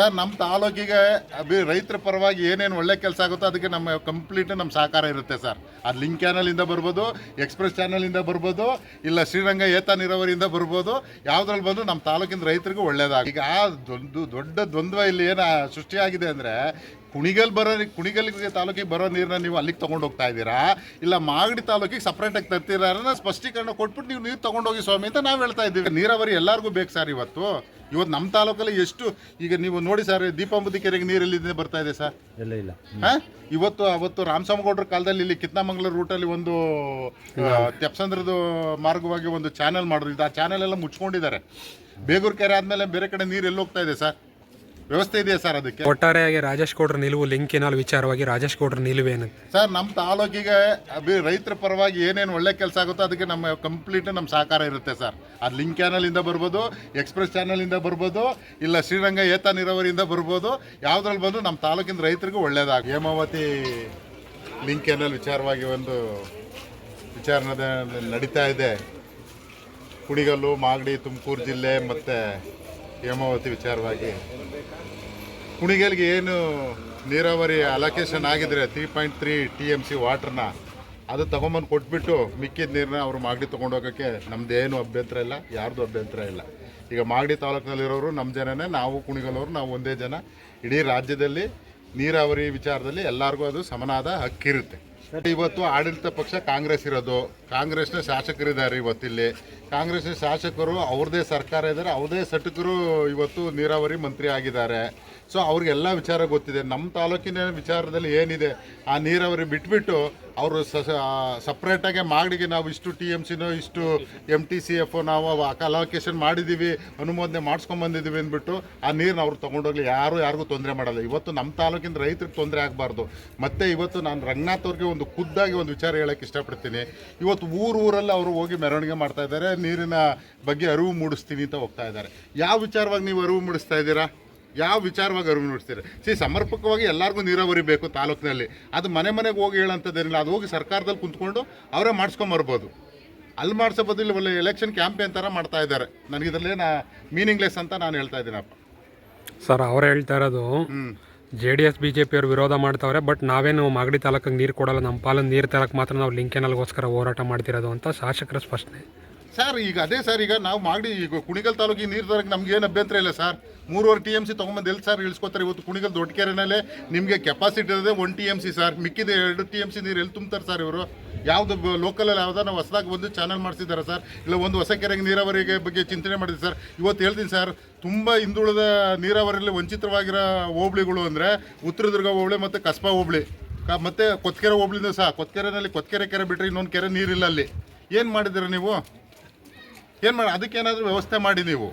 Sir ನಮ್ಮ ತಾಲೂಕಿಗೆ ಅಭಿ ರೈತರ ಪರವಾಗಿ ಏನೇನು ಒಳ್ಳೆ ಕೆಲಸ ಆಗುತ್ತೋ ಅದಕ್ಕೆ ನಮ್ಮ ಕಂಪ್ಲೀಟ್ ನಮ್ಮ ಸಹಕಾರ ಇರುತ್ತೆ ಸರ್. ಅದು ಲಿಂಕ್ ಚಾನಲಿಂದ ಬರ್ಬೋದು ಎಕ್ಸ್ಪ್ರೆಸ್ ಚಾನಲಿಂದ ಬರ್ಬೋದು, ಇಲ್ಲ ಶ್ರೀರಂಗ ಏತ ನೀರಾವರಿಯಿಂದ ಬರ್ಬೋದು, ಯಾವುದ್ರಲ್ಲಿ ಬಂದು ನಮ್ಮ ತಾಲೂಕಿನ ರೈತರಿಗೂ ಒಳ್ಳೇದಾಗ ಈಗ ಆ ದೊಡ್ಡ ದೊಡ್ಡ ದ್ವಂದ್ವ ಇಲ್ಲಿ ಏನು ಸೃಷ್ಟಿಯಾಗಿದೆ ಅಂದರೆ ಕುಣಿಗಲ್ ಬರೋ ಕುಣಿಗಲ್ಗೆ ತಾಲೂಕಿಗೆ ಬರೋ ನೀರನ್ನ ನೀವು ಅಲ್ಲಿಗೆ ತೊಗೊಂಡು ಹೋಗ್ತಾ ಇದ್ದೀರಾ? ಇಲ್ಲ ಮಾಗಡಿ ತಾಲೂಕಿಗೆ ಸಪ್ರೇಟಾಗಿ ತರ್ತೀರಾ ಅನ್ನೋ ಸ್ಪಷ್ಟೀಕರಣ ಕೊಟ್ಬಿಟ್ಟು ನೀವು ನೀರು ತೊಗೊಂಡೋಗಿ ಸ್ವಾಮಿ ಅಂತ ನಾವು ಹೇಳ್ತಾ ಇದ್ದೀವಿ. ನೀರಾವರಿ ಎಲ್ಲರಿಗೂ ಬೇಕು ಸರ್ ಇವತ್ತು. ಇವತ್ತು ನಮ್ಮ ತಾಲೂಕಲ್ಲಿ ಎಷ್ಟು ಈಗ ನೀವು ನೋಡಿ ಸರ್ ದೀಪಾಂಬುದಿ ಕೆರೆಗೆ ನೀರು ಎಲ್ಲಿದೆ ಬರ್ತಾ ಇದೆ ಸರ್? ಇಲ್ಲ ಇಲ್ಲ. ಹಾ? ಇವತ್ತು ಅವತ್ತು ರಾಮಸ್ವಾಮಗೌಡ್ರ ಕಾಲದಲ್ಲಿ ಇಲ್ಲಿ ಕಿತ್ತಮಂಗ್ಳೂರು ರೂಟಲ್ಲಿ ಒಂದು ತೆಪ್ಸಂದ್ರದ್ದು ಮಾರ್ಗವಾಗಿ ಒಂದು ಚಾನೆಲ್ ಮಾಡಿದ್ರು. ಆ ಚಾನೆಲ್ ಎಲ್ಲ ಮುಚ್ಕೊಂಡಿದ್ದಾರೆ. ಬೇಗೂರು ಕೆರೆ ಆದಮೇಲೆ ಬೇರೆ ಕಡೆ ನೀರು ಎಲ್ಲಿ ಹೋಗ್ತಾ ಇದೆ ಸರ್. ವ್ಯವಸ್ಥೆ ಇದೆಯಾ ಸರ್ ಅದಕ್ಕೆ? ಒಟ್ಟಾರೆಯಾಗಿ ರಾಜೇಶ್ ಗೌಡ್ರ ನಿಲುವು ಲಿಂಕಿನಲ್ಲಿ ವಿಚಾರವಾಗಿ ರಾಜೇಶ್ ಗೌಡ್ರ ನಿಲುವೇನು ಸರ್ ನಮ್ಮ ತಾಲೂಕಿಗೆ ಅಭಿ ರೈತರ ಪರವಾಗಿ ಏನೇನು ಒಳ್ಳೆ ಕೆಲಸ ಆಗುತ್ತೋ ಅದಕ್ಕೆ ನಮ್ಮ ಕಂಪ್ಲೀಟ್ ನಮ್ಮ ಸಹಕಾರ ಇರುತ್ತೆ ಸರ್. ಅದು ಲಿಂಕ್ ಚಾನಲಿಂದ ಬರ್ಬೋದು ಎಕ್ಸ್ಪ್ರೆಸ್ ಚಾನಲಿಂದ ಬರ್ಬೋದು ಇಲ್ಲ ಶ್ರೀರಂಗ ಏತ ನೀರಾವರಿಯಿಂದ ಬರ್ಬೋದು ಯಾವುದ್ರಲ್ಲಿ ಬಂದು ನಮ್ಮ ತಾಲೂಕಿನ ರೈತರಿಗೂ ಒಳ್ಳೇದಾಗ ಹೇಮಾವತಿ ಲಿಂಕ್ ಕೆನಲ್ ವಿಚಾರವಾಗಿ ಒಂದು ವಿಚಾರಣೆ ನಡೀತಾ ಇದೆ. ಕುಣಿಗಲ್ಲು ಮಾಗಡಿ ತುಮಕೂರು ಜಿಲ್ಲೆ ಮತ್ತು ಹೇಮಾವತಿ ವಿಚಾರವಾಗಿ. ಕುಣಿಗಲ್ಗೆ ಏನು ನೀರಾವರಿ ಅಲೋಕೇಶನ್ ಆಗಿದ್ರೆ three point three T M C ವಾಟ್ರನ್ನ ಅದು ತಗೊಂಬಂದು ಕೊಟ್ಬಿಟ್ಟು ಮಿಕ್ಕಿದ ನೀರನ್ನ ಅವರು ಮಾಗಡಿ ತೊಗೊಂಡೋಗೋಕ್ಕೆ ಏನು ಅಭ್ಯಂತರ ಇಲ್ಲ, ಯಾರ್ದು ಅಭ್ಯಂತರ ಇಲ್ಲ. ಈಗ ಮಾಗಡಿ ತಾಲೂಕಿನಲ್ಲಿರೋರು ನಮ್ಮ ಜನನೇ, ನಾವು ಕುಣಿಗಲವರು, ನಾವು ಒಂದೇ ಜನ. ಇಡೀ ರಾಜ್ಯದಲ್ಲಿ ನೀರಾವರಿ ವಿಚಾರದಲ್ಲಿ ಎಲ್ಲರಿಗೂ ಅದು ಸಮನಾದ ಹಕ್ಕಿರುತ್ತೆ. ಇವತ್ತು ಆಡಳಿತ ಪಕ್ಷ ಕಾಂಗ್ರೆಸ್ ಇರೋದು. ಕಾಂಗ್ರೆಸ್ನ ಶಾಸಕರಿದ್ದಾರೆ ಇವತ್ತಿಲ್ಲಿ. ಕಾಂಗ್ರೆಸ್ನ ಶಾಸಕರು ಅವ್ರದೇ ಸರ್ಕಾರ ಇದ್ದಾರೆ, ಅವ್ರದೇ ಸಟಕರು ಇವತ್ತು ನೀರಾವರಿ ಮಂತ್ರಿ ಆಗಿದ್ದಾರೆ. ಸೊ ಅವ್ರಿಗೆಲ್ಲ ವಿಚಾರ ಗೊತ್ತಿದೆ. ನಮ್ಮ ತಾಲೂಕಿನ ವಿಚಾರದಲ್ಲಿ ಏನಿದೆ? ಆ ನೀರಾವರಿ ಬಿಟ್ಬಿಟ್ಟು ಅವರು ಸಪ್ರೇಟಾಗೆ ಮಾಗಡಿಗೆ ನಾವು ಇಷ್ಟು ಟಿ ಎಂ ಸಿನೋ ಇಷ್ಟು ಎಂ ಟಿ ಸಿ ಎಫ್ ನಾವು ಅಲೋಕೇಶನ್ ಮಾಡಿದ್ದೀವಿ, ಅನುಮೋದನೆ ಮಾಡಿಸ್ಕೊಂಬಂದಿದ್ದೀವಿ ಅಂದ್ಬಿಟ್ಟು ಆ ನೀರನ್ನ ಅವ್ರು ತೊಗೊಂಡೋಗ್ಲಿ. ಯಾರು ಯಾರಿಗೂ ತೊಂದರೆ ಮಾಡಲ್ಲ. ಇವತ್ತು ನಮ್ಮ ತಾಲೂಕಿನ ರೈತರಿಗೆ ತೊಂದರೆ ಆಗಬಾರ್ದು. ಮತ್ತು ಇವತ್ತು ನಾನು ರಂಗನಾಥ್ ಅವ್ರಿಗೆ ಒಂದು ಖುದ್ದಾಗಿ ಒಂದು ವಿಚಾರ ಹೇಳಕ್ಕೆ ಇಷ್ಟಪಡ್ತೀನಿ. ಇವತ್ತು ಊರು ಊರಲ್ಲಿ ಅವರು ಹೋಗಿ ಮೆರವಣಿಗೆ ಮಾಡ್ತಾ ಇದ್ದಾರೆ. ನೀರಿನ ಬಗ್ಗೆ ಅರಿವು ಮೂಡಿಸ್ತೀನಿ ಅಂತ ಹೋಗ್ತಾ ಇದ್ದಾರೆ. ಯಾವ ವಿಚಾರವಾಗಿ ನೀವು ಅರಿವು ಮೂಡಿಸ್ತಾ ಇದ್ದೀರಾ? ಯಾವ ವಿಚಾರವಾಗಿ ಅರಿವು ಮೂಡಿಸ್ತೀರಾ? ಸಿ ಸಮರ್ಪಕವಾಗಿ ಎಲ್ಲರಿಗೂ ನೀರಾವರಿ ಬೇಕು ತಾಲೂಕಿನಲ್ಲಿ. ಅದು ಮನೆ ಮನೆಗೆ ಹೋಗಿ ಹೇಳೋಂಥದ್ದೇನಿಲ್ಲ ಅದು ಹೋಗಿ ಸರ್ಕಾರದಲ್ಲಿ ಕುಂತ್ಕೊಂಡು ಅವರೇ ಮಾಡಿಸ್ಕೊಂಬರ್ಬೋದು ಅಲ್ಲಿ ಮಾಡಿಸೋ ಬದಲು ಒಳ್ಳೆ ಎಲೆಕ್ಷನ್ ಕ್ಯಾಂಪೇನ್ ಥರ ಮಾಡ್ತಾ ಇದ್ದಾರೆ. ನನಗಿದ್ರಲ್ಲೇ ನಾ ಮೀನಿಂಗ್ಲೆಸ್ ಅಂತ ನಾನು ಹೇಳ್ತಾ ಇದ್ದೀನಪ್ಪ. ಸರ್ ಅವ್ರು ಹೇಳ್ತಾ ಇರೋದು J D S B J ವಿರೋಧ ಮಾಡ್ತಾವ್ರೆ, ಬಟ್ ನಾವೇನು ಮಾಗಡಿ ತಾಲೂಕಿಗೆ ನೀರು ಕೊಡಲ್ಲ ನಮ್ಮ ಪಾಲನ್ನು ನೀರು ತರಕ್ಕೆ ಮಾತ್ರ ನಾವು ಲಿಂಕೆನಲ್ಗೋಸ್ಕರ ಹೋರಾಟ ಮಾಡ್ತಿರೋದು ಅಂತ ಶಾಸಕರ ಸ್ಪಷ್ಟನೆ. ಸರ್, ಈಗ ಅದೇ ಸರ್, ಈಗ ನಾವು ಮಾಗಡಿ, ಈಗ ಕುಣಿಗಲ್ ತಾಲೂಕಿಗೆ ನೀರು ತರಕ್ಕೆ ನಮ್ಗೆ ಏನು ಅಭ್ಯಂತರ ಇಲ್ಲ ಸರ್. ಮೂರುವರೆ ಟಿ ಎಂ ಸಿ ತೊಗೊಂಬಂದು ಎಲ್ಲಿ ಸರ್ ಇಳಿಸ್ಕೊತಾರೆ ಇವತ್ತು ಕುಣಿಗಲ್ ದೊಡ್ಡ ಕೆರೆನಲ್ಲೇ ನಿಮಗೆ ಕೆಪಾಸಿಟಿ ಇರೋದೇ one T M C sir. ಮಿಕ್ಕಿದ ಎರಡು ಟಿ ಎಂ ಸಿ ನೀರು ಎಲ್ಲಿ ತುಂಬ್ತಾರೆ ಸರ್ ಇವರು? ಯಾವುದು ಲೋಕಲಲ್ಲಿ ಯಾವ್ದಾರ ಹೊಸದಾಗಿ ಬಂದು ಚಾನಲ್ ಮಾಡಿಸಿದ್ದಾರೆ ಸರ್ ಇಲ್ಲ ಒಂದು ಹೊಸ ಕೆರೆಗೆ ನೀರಾವರಿಗೆ ಬಗ್ಗೆ ಚಿಂತನೆ ಮಾಡಿದೆ ಸರ್ ಇವತ್ತು ಹೇಳ್ತೀನಿ ಸರ್ ತುಂಬ ಹಿಂದುಳಿದ ನೀರಾವರಿಯಲ್ಲಿ ವಂಚಿತವಾಗಿರೋ ಹೋಬಳಿಗಳು ಅಂದರೆ ಉತ್ತರದುರ್ಗ ಹೋಬಳಿ ಮತ್ತು ಕಸ್ಬಾ ಹೋಬಳಿ. ಮತ್ತು ಕೊತ್ಕೆರೆ ಹೋಬಳಿನೂ ಸಹ, ಕೊತ್ಕೆರೆನಲ್ಲಿ ಕೊತ್ಕೆರೆ ಕೆರೆ ಬಿಟ್ಟರೆ ಇನ್ನೊಂದು ಕೆರೆ ನೀರಿಲ್ಲ ಅಲ್ಲಿ. ಏನು ಮಾಡಿದ್ದೀರ ನೀವು? ಏನು ಮಾಡಿ ಅದಕ್ಕೇನಾದರೂ ವ್ಯವಸ್ಥೆ ಮಾಡಿ ನೀವು.